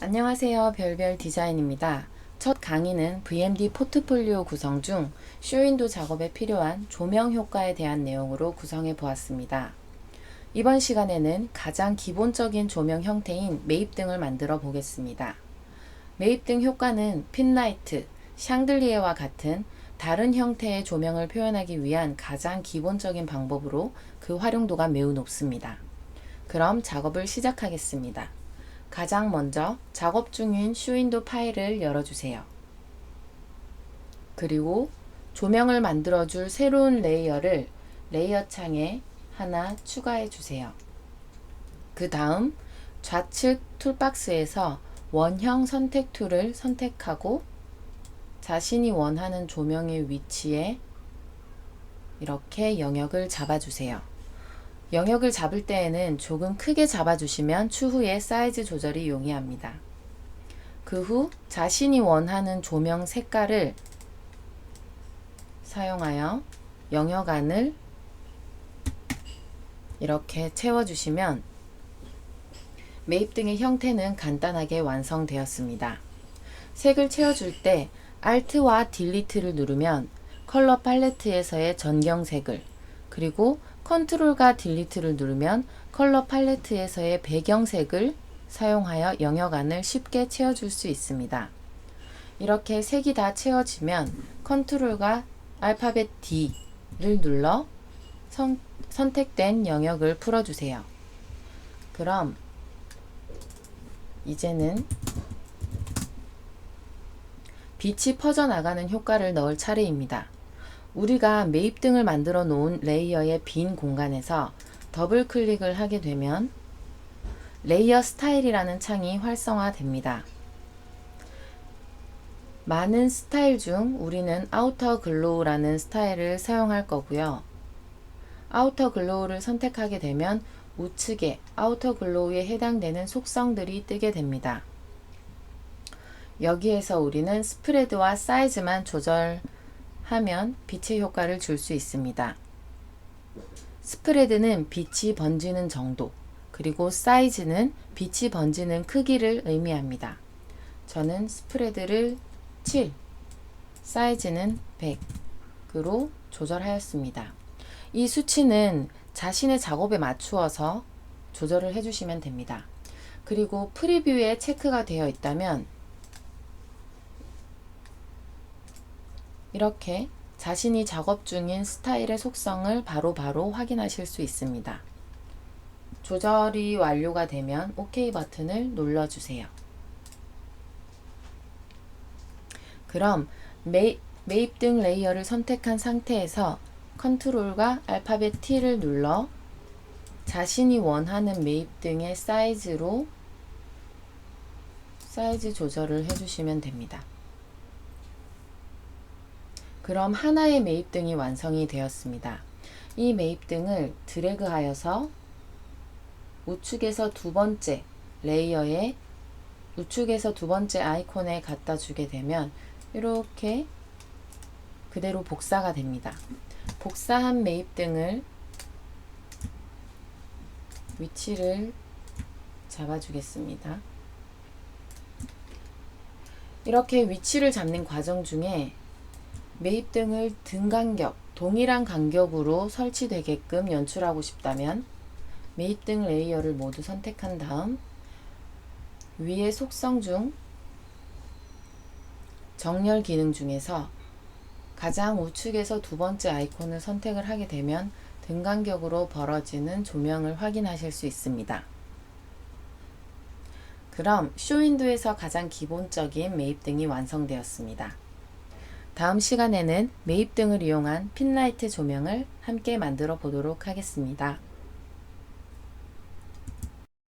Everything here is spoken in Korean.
안녕하세요. 별별 디자인입니다. 첫 강의는 VMD 포트폴리오 구성 중 쇼윈도 작업에 필요한 조명 효과에 대한 내용으로 구성해 보았습니다. 이번 시간에는 가장 기본적인 조명 형태인 매입등을 만들어 보겠습니다. 매입등 효과는 핀라이트, 샹들리에와 같은 다른 형태의 조명을 표현하기 위한 가장 기본적인 방법으로 그 활용도가 매우 높습니다. 그럼 작업을 시작하겠습니다. 가장 먼저 작업 중인 쇼윈도 파일을 열어주세요. 그리고 조명을 만들어줄 새로운 레이어를 레이어 창에 하나 추가해 주세요. 그 다음 좌측 툴박스에서 원형 선택 툴을 선택하고 자신이 원하는 조명의 위치에 이렇게 영역을 잡아주세요. 영역을 잡을 때에는 조금 크게 잡아주시면 추후에 사이즈 조절이 용이합니다. 그 후 자신이 원하는 조명 색깔을 사용하여 영역 안을 이렇게 채워주시면 매입 등의 형태는 간단하게 완성되었습니다. 색을 채워줄 때 Alt와 Delete를 누르면 컬러 팔레트에서의 전경색을 그리고 컨트롤과 딜리트를 누르면 컬러 팔레트에서의 배경색을 사용하여 영역 안을 쉽게 채워줄 수 있습니다. 이렇게 색이 다 채워지면 컨트롤과 알파벳 D를 눌러 선, 선택된 영역을 풀어주세요. 그럼 이제는 빛이 퍼져나가는 효과를 넣을 차례입니다. 우리가 매입 등을 만들어 놓은 레이어의 빈 공간에서 더블 클릭을 하게 되면 레이어 스타일이라는 창이 활성화됩니다. 많은 스타일 중 우리는 아우터 글로우라는 스타일을 사용할 거고요. 아우터 글로우를 선택하게 되면 우측에 아우터 글로우에 해당되는 속성들이 뜨게 됩니다. 여기에서 우리는 스프레드와 사이즈만 조절 하면 빛의 효과를 줄 수 있습니다. 스프레드는 빛이 번지는 정도, 그리고 사이즈는 빛이 번지는 크기를 의미합니다. 저는 스프레드를 7, 사이즈는 100으로 조절하였습니다. 이 수치는 자신의 작업에 맞추어서 조절을 해주시면 됩니다. 그리고 프리뷰에 체크가 되어 있다면 이렇게 자신이 작업 중인 스타일의 속성을 바로바로 바로 확인하실 수 있습니다. 조절이 완료가 되면 OK 버튼을 눌러주세요. 그럼 매, 매입 등 레이어를 선택한 상태에서 컨트롤과 알파벳 T를 눌러 자신이 원하는 매입 등의 사이즈로 사이즈 조절을 해주시면 됩니다. 그럼 하나의 매입등이 완성이 되었습니다. 이 매입등을 드래그하여서 우측에서 두 번째 레이어에 우측에서 두 번째 아이콘에 갖다 주게 되면 이렇게 그대로 복사가 됩니다. 복사한 매입등을 위치를 잡아주겠습니다. 이렇게 위치를 잡는 과정 중에 매입 등을 등 간격, 동일한 간격으로 설치되게끔 연출하고 싶다면 매입 등 레이어를 모두 선택한 다음 위의 속성 중 정렬 기능 중에서 가장 우측에서 두 번째 아이콘을 선택을 하게 되면 등 간격으로 벌어지는 조명을 확인하실 수 있습니다. 그럼 쇼윈도에서 가장 기본적인 매입등이 완성되었습니다. 다음 시간에는 매입 등을 이용한 핀라이트 조명을 함께 만들어 보도록 하겠습니다.